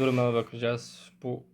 duruma bakacağız. Bu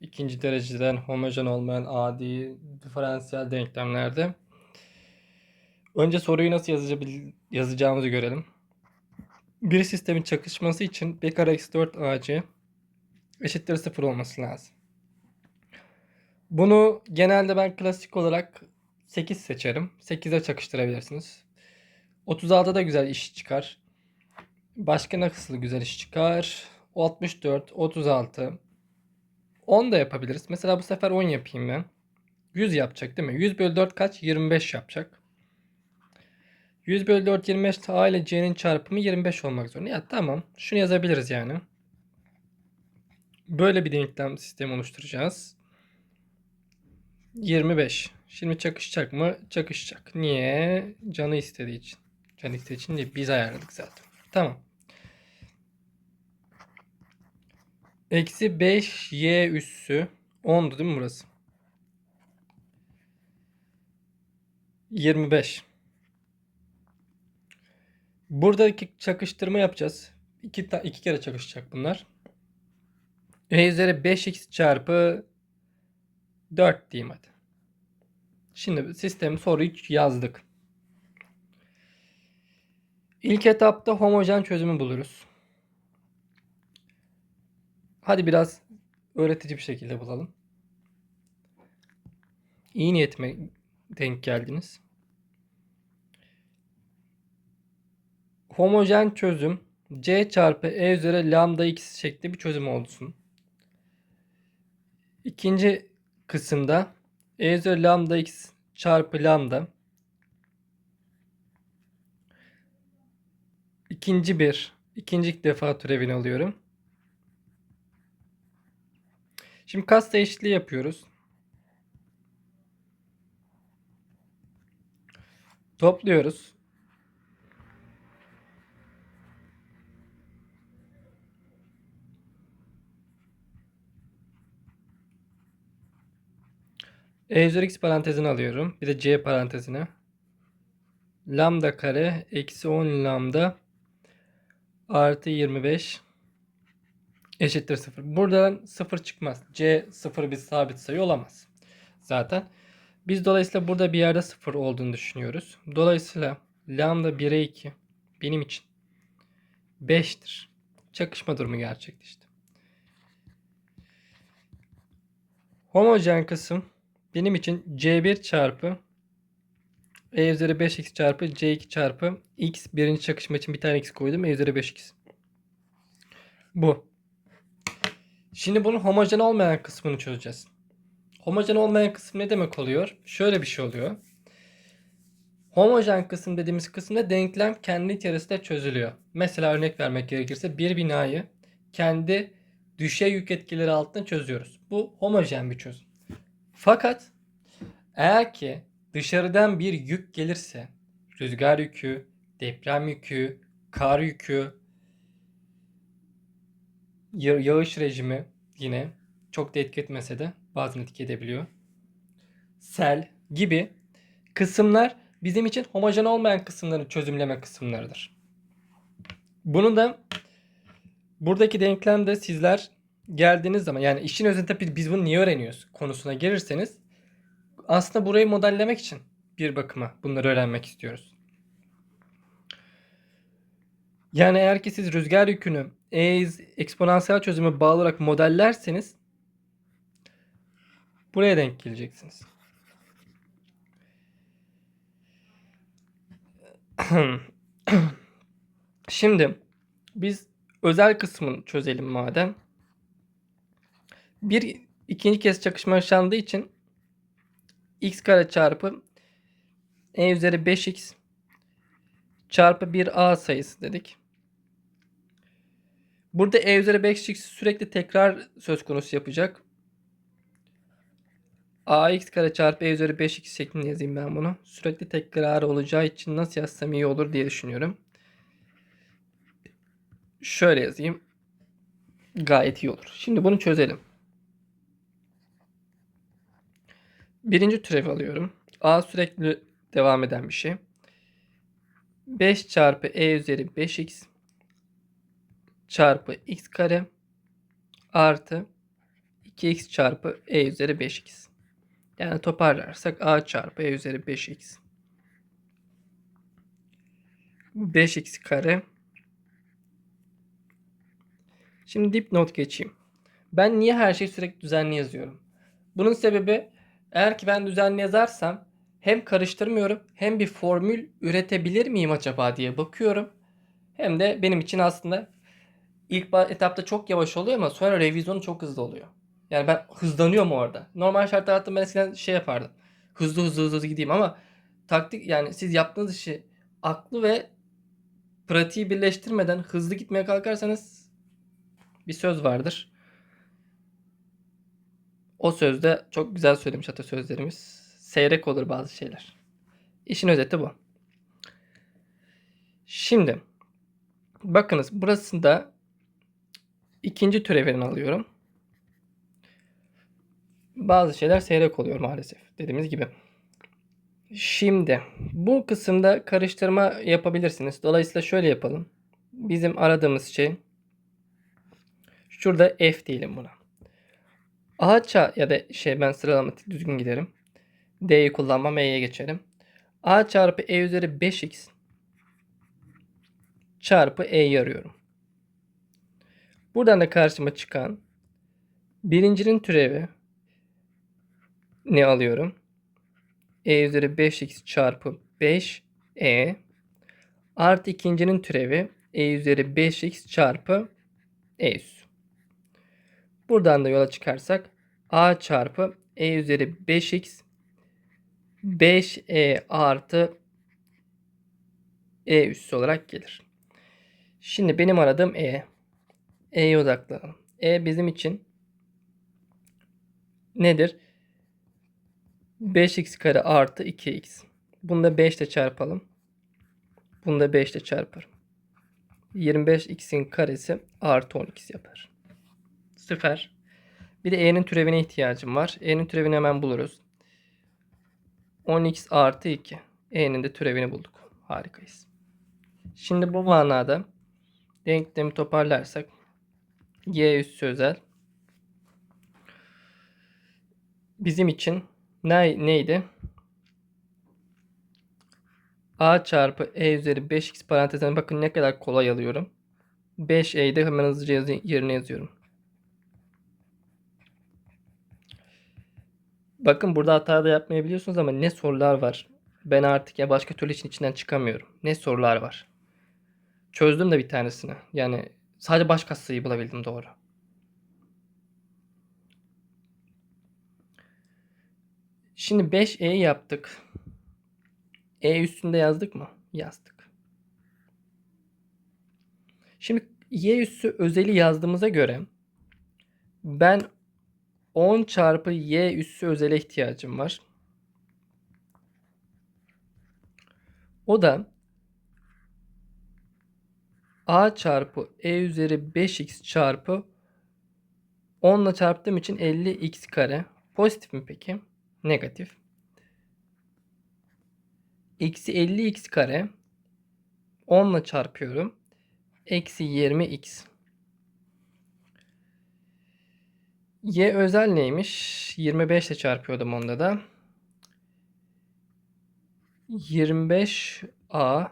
ikinci dereceden homojen olmayan adi diferansiyel denklemlerde. Önce soruyu nasıl yazacağımızı görelim. Bir sistemin çakışması için b kare eksi 4 ac eşittir 0 olması lazım. Bunu genelde ben klasik olarak 8 seçerim. 8'e çakıştırabilirsiniz. 36'da da güzel iş çıkar. Başka nasıl güzel iş çıkar? 64, 36. 10 da yapabiliriz. Mesela bu sefer 10 yapayım ben. 100 yapacak değil mi? 100 bölü 4 kaç? 25 yapacak. 100 bölü 4 25 A ile C'nin çarpımı 25 olmak zorunda. Ya tamam. Şunu yazabiliriz yani. Böyle bir denklem sistemi oluşturacağız. 25. Şimdi çakışacak mı? Çakışacak. Niye? Canı istediği için. Canı istediği için değil. Biz ayarladık zaten. Tamam. Eksi 5y üssü 10'du değil mi burası? 25. Buradaki çakıştırma yapacağız. İki, iki kere çakışacak bunlar. E üzeri 5x çarpı 4 diyeyim hadi. Şimdi sistemi soruyu yazdık. İlk etapta homojen çözümü buluruz. Hadi biraz öğretici bir şekilde bulalım. İyi niyetime denk geldiniz. Homojen çözüm c çarpı e üzeri lambda x şeklinde bir çözüm olsun. İkinci kısımda e üzeri lambda x çarpı lambda ikinci bir ikinci defa türevini alıyorum. Şimdi kasta eşitliği yapıyoruz. Topluyoruz. E üzeri x parantezini alıyorum. Bir de c parantezine. Lambda kare eksi 10 lambda artı 25 eşittir 0. Buradan 0 çıkmaz. C 0 bir sabit sayı olamaz. Zaten. Biz dolayısıyla burada bir yerde 0 olduğunu düşünüyoruz. Dolayısıyla lambda 1'e 2 benim için 5'tir. Çakışma durumu gerçekleşti. Homojen kısım benim için C1 çarpı E üzeri 5x çarpı C2 çarpı x birinci çakışma için bir tane x koydum. E üzeri 5x. Bu. Şimdi bunun homojen olmayan kısmını çözeceğiz. Homojen olmayan kısım ne demek oluyor? Şöyle bir şey oluyor. Homojen kısım dediğimiz kısımda denklem kendi içerisinde çözülüyor. Mesela örnek vermek gerekirse bir binayı kendi düşey yük etkileri altında çözüyoruz. Bu homojen bir çözüm. Fakat eğer ki dışarıdan bir yük gelirse rüzgar yükü, deprem yükü, kar yükü, ya- yağış rejimi yine çok da etki etmese de bazen etki edebiliyor. Sel gibi kısımlar bizim için homojen olmayan kısımların çözümleme kısımlarıdır. Bunu da buradaki denklemde sizler geldiğiniz zaman yani işin özünde biz bunu niye öğreniyoruz konusuna gelirseniz aslında burayı modellemek için bir bakıma bunları öğrenmek istiyoruz. Yani eğer ki siz rüzgar yükünü e eksponansiyel çözüme bağlı olarak modellerseniz buraya denk geleceksiniz. Şimdi biz özel kısmını çözelim madem. Bir ikinci kez çakışma yaşandığı için x kare çarpı e üzeri 5x çarpı 1a sayısı dedik. Burada e üzeri 5x sürekli tekrar söz konusu yapacak. ax kare çarpı e üzeri 5x şeklinde yazayım ben bunu. Sürekli tekrar olacağı için nasıl yazsam iyi olur diye düşünüyorum. Şöyle yazayım. Gayet iyi olur. Şimdi bunu çözelim. Birinci türevi alıyorum. A sürekli devam eden bir şey. 5 çarpı e üzeri 5x çarpı x kare artı 2x çarpı e üzeri 5x. Yani toparlarsak a çarpı e üzeri 5x. 5x kare. Şimdi dipnot geçeyim. Ben niye her şeyi sürekli düzenli yazıyorum? Bunun sebebi eğer ki ben düzenli yazarsam hem karıştırmıyorum hem bir formül üretebilir miyim acaba diye bakıyorum. Hem de benim için aslında ilk etapta çok yavaş oluyor ama sonra revizyonu çok hızlı oluyor. Yani ben hızlanıyorum orada. Normal şartlar altında ben eskiden şey yapardım. Hızlı hızlı hızlı gideyim ama taktik yani siz yaptığınız işi aklı ve pratiği birleştirmeden hızlı gitmeye kalkarsanız bir söz vardır. O sözde çok güzel söylemiş atasözlerimiz. Seyrek olur bazı şeyler. İşin özeti bu. Şimdi bakınız burasında ikinci türevini alıyorum. Bazı şeyler seyrek oluyor maalesef dediğimiz gibi. Şimdi bu kısımda karıştırma yapabilirsiniz. Dolayısıyla şöyle yapalım. Bizim aradığımız şey şurada f diyelim buna. A ya da şey ben sıralamatik düzgün giderim. D'yi kullanmam E'ye geçerim. A çarpı E üzeri 5x çarpı E'yi arıyorum. Buradan da karşıma çıkan birincinin türevi ne alıyorum? E üzeri 5x çarpı 5 E artı ikincinin türevi E üzeri 5x çarpı E üssü. Buradan da yola çıkarsak A çarpı E üzeri 5x 5E artı E üssü olarak gelir. Şimdi benim aradığım E. E'ye odaklanalım. E bizim için nedir? 5x kare artı 2x. Bunu da 5 ile çarpalım. Bunu da 5 ile çarparım. 25x'in karesi artı 10x yapar. Süper. Bir de e'nin türevine ihtiyacım var. E'nin türevini hemen buluruz. 10x artı 2. E'nin de türevini bulduk. Harikayız. Şimdi bu manada denklemi toparlarsak y üssü özel bizim için ne, neydi? a çarpı e üzeri 5x parantezine bakın ne kadar kolay alıyorum. 5e'yi de hemen hızlıca yazı, yerine yazıyorum. Bakın burada hata da yapmayabiliyorsunuz ama ne sorular var. Ben artık ya başka türlü için içinden çıkamıyorum. Ne sorular var. Çözdüm de bir tanesini. Yani sadece baş katsayıyı bulabildim doğru. Şimdi 5E yaptık. E üstünde yazdık mı? Yazdık. Şimdi Y üssü özeli yazdığımıza göre ben 10 çarpı Y üssü özele ihtiyacım var. O da A çarpı E üzeri 5x çarpı 10 ile çarptığım için 50x kare. Pozitif mi peki? Negatif. Eksi 50x kare 10 ile çarpıyorum. Eksi 20x. Y özel neymiş? 25 ile çarpıyordum onda da. 25a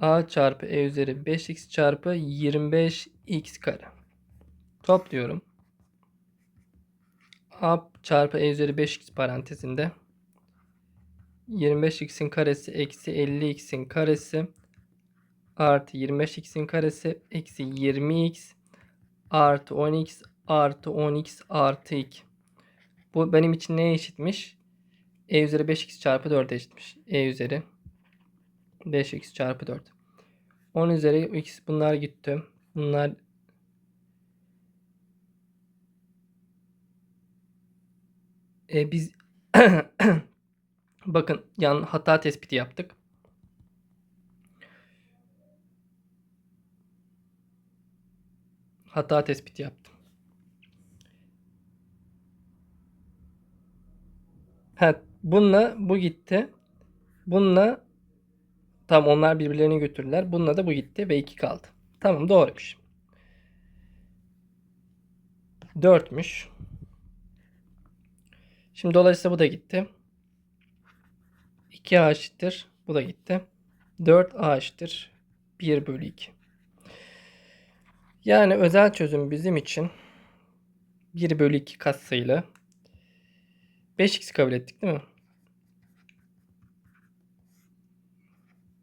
a çarpı e üzeri 5x çarpı 25x kare. Topluyorum. a çarpı e üzeri 5x parantezinde 25x'in karesi eksi 50x'in karesi artı 25x'in karesi eksi 20x artı 10x artı 10x artı 2. Bu benim için neye eşitmiş? E üzeri 5x çarpı 4'e eşitmiş. E üzeri 5x çarpı 4. 10 üzeri x bunlar gitti. Bunlar e, biz bakın yan hata tespiti yaptık. Hata tespiti yaptım. Ha, bununla bu gitti. Bununla tam onlar birbirlerini götürdüler. Bununla da bu gitti ve 2 kaldı. Tamam doğruymuş. 4'müş. Şimdi dolayısıyla bu da gitti. 2a eşittir. Bu da gitti. 4a eşittir. 1 bölü 2. Yani özel çözüm bizim için 1 bölü 2 katsayılı. 5x kabul ettik değil mi?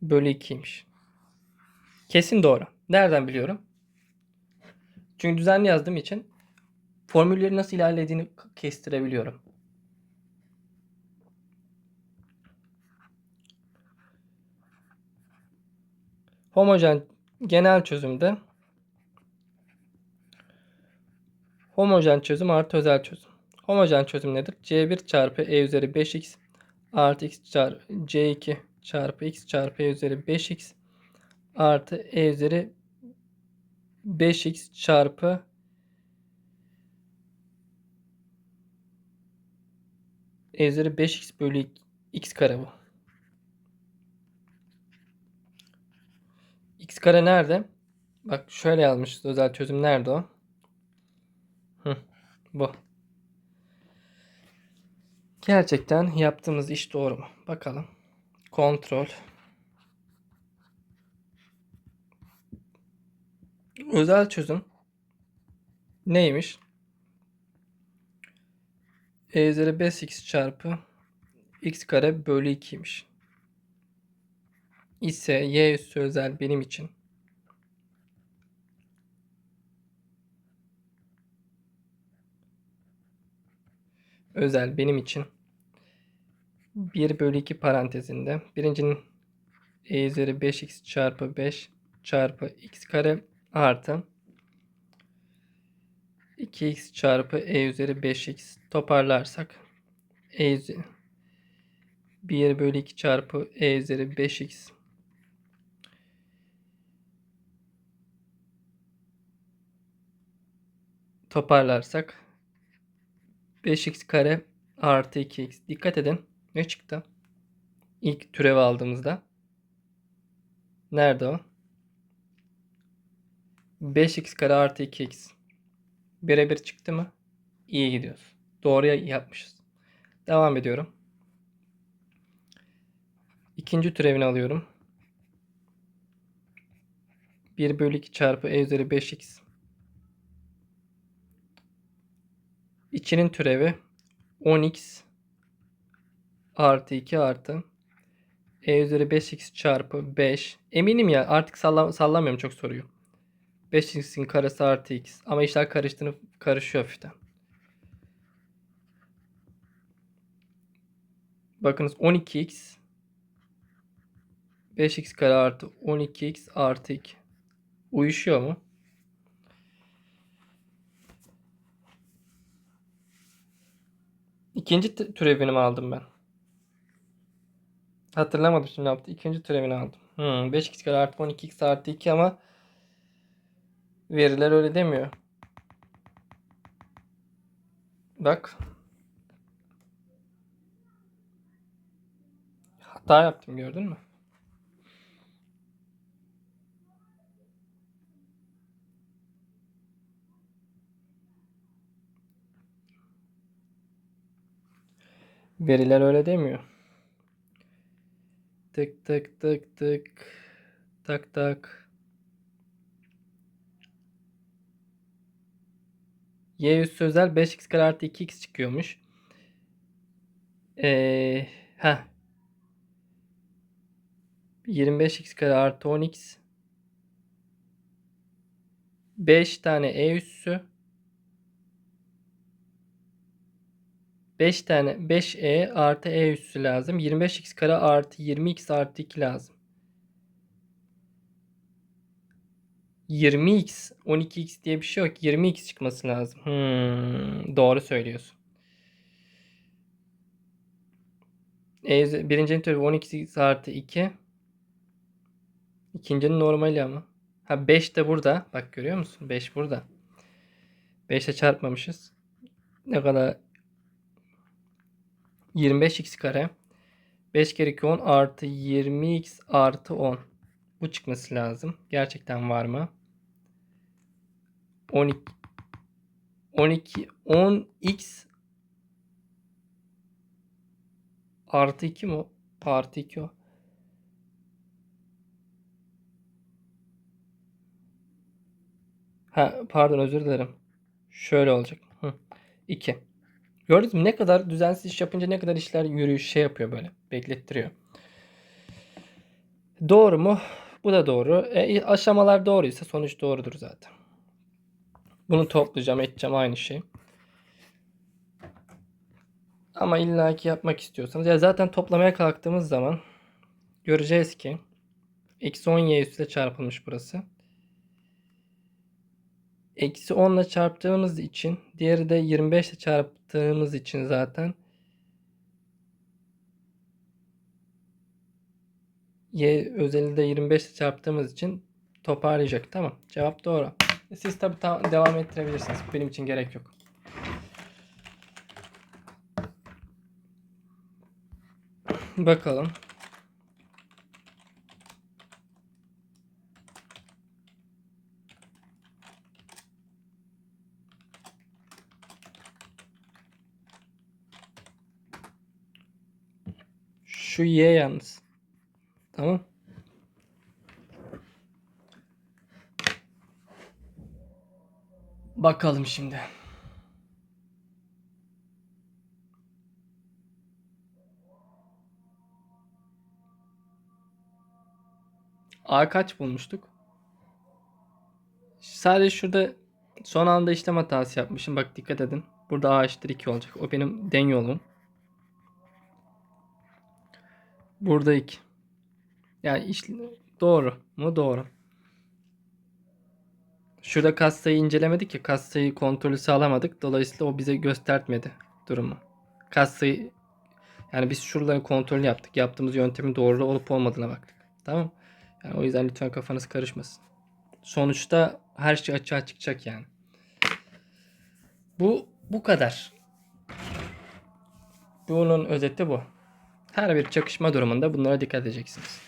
Bölü 2'ymiş. Kesin doğru. Nereden biliyorum? Çünkü düzenli yazdığım için formülleri nasıl ilerlediğini kestirebiliyorum. Homojen genel çözümde homojen çözüm artı özel çözüm. Homojen çözüm nedir? C1 çarpı E üzeri 5x artı x çarpı C2 çarpı x çarpı E üzeri 5x artı E üzeri 5x çarpı E üzeri 5x bölü x kare bu. x kare nerede? Bak şöyle yazmışız özel çözüm nerede o? Hı, bu. Gerçekten yaptığımız iş doğru mu? Bakalım. Kontrol. Özel çözüm neymiş? E üzeri 5x çarpı x kare bölü 2'ymiş. İse y üssü özel benim için. Özel benim için. 1 bölü 2 parantezinde. Birincinin e üzeri 5x çarpı 5 çarpı x kare artı 2x çarpı e üzeri 5x toparlarsak e üzeri 1 bölü 2 çarpı e üzeri 5x toparlarsak 5x kare artı 2x. Dikkat edin. Ne çıktı? İlk türevi aldığımızda. Nerede o? 5x kare artı 2x. Birebir çıktı mı? İyi gidiyoruz. Doğruya yapmışız. Devam ediyorum. İkinci türevini alıyorum. 1 bölü 2 çarpı e üzeri 5x. İçinin türevi 10x artı 2 artı e üzeri 5x çarpı 5. Eminim ya artık salla sallamıyorum çok soruyu. 5x'in karesi artı x. Ama işler karıştığını karışıyor hafiften. Bakınız 12x 5x kare artı 12x artı 2. Uyuşuyor mu? İkinci türevini mi aldım ben? Hatırlamadım şimdi ne yaptı. İkinci türevini aldım. Hmm, 5x kare artı 12x artı 2 ama veriler öyle demiyor. Bak. Hata yaptım gördün mü? Veriler öyle demiyor. Tık tık tık tık. Tak tak. Y üssü özel 5x kare artı 2x çıkıyormuş. Ee, heh. 25x kare artı 10x. 5 tane e üssü. 5 tane 5e artı e üssü lazım. 25x kare artı 20x artı 2 lazım. 20x 12x diye bir şey yok. 20x çıkması lazım. Hmm, doğru söylüyorsun. E, birincinin türevi 12x artı 2. İkincinin normali ama. Ha 5 de burada. Bak görüyor musun? 5 burada. 5'e çarpmamışız. Ne kadar? 25x kare. 5 kere 2 10 artı 20x artı 10. Bu çıkması lazım. Gerçekten var mı? 12 12 10x artı 2 mi? Artı 2 o. Ha pardon özür dilerim. Şöyle olacak. Hı. 2. Gördünüz mü ne kadar düzensiz iş yapınca ne kadar işler yürüyüş şey yapıyor böyle. Beklettiriyor. Doğru mu? Bu da doğru. E, aşamalar doğruysa sonuç doğrudur zaten. Bunu toplayacağım, edeceğim aynı şey. Ama illaki yapmak istiyorsanız ya zaten toplamaya kalktığımız zaman göreceğiz ki eksi 10y üstüne çarpılmış burası. Eksi 10 ile çarptığımız için diğeri de 25 ile çarptığımız için zaten y özelinde 25 ile çarptığımız için toparlayacak. Tamam. Cevap doğru. Siz tabi devam ettirebilirsiniz. Benim için gerek yok. Bakalım. Şu y yalnız. Tamam. Bakalım şimdi. A kaç bulmuştuk? Sadece şurada son anda işlem hatası yapmışım. Bak dikkat edin. Burada A eşittir 2 olacak. O benim den yolum. Burada 2. Yani iş, doğru mu? Doğru. Şurada kassayı incelemedik ya. Kassayı kontrolü sağlamadık. Dolayısıyla o bize göstermedi durumu. Kassayı yani biz şuraların kontrolünü yaptık. Yaptığımız yöntemin doğru olup olmadığına baktık. Tamam. Yani o yüzden lütfen kafanız karışmasın. Sonuçta her şey açığa çıkacak yani. Bu bu kadar. Bunun özeti bu. Her bir çakışma durumunda bunlara dikkat edeceksiniz.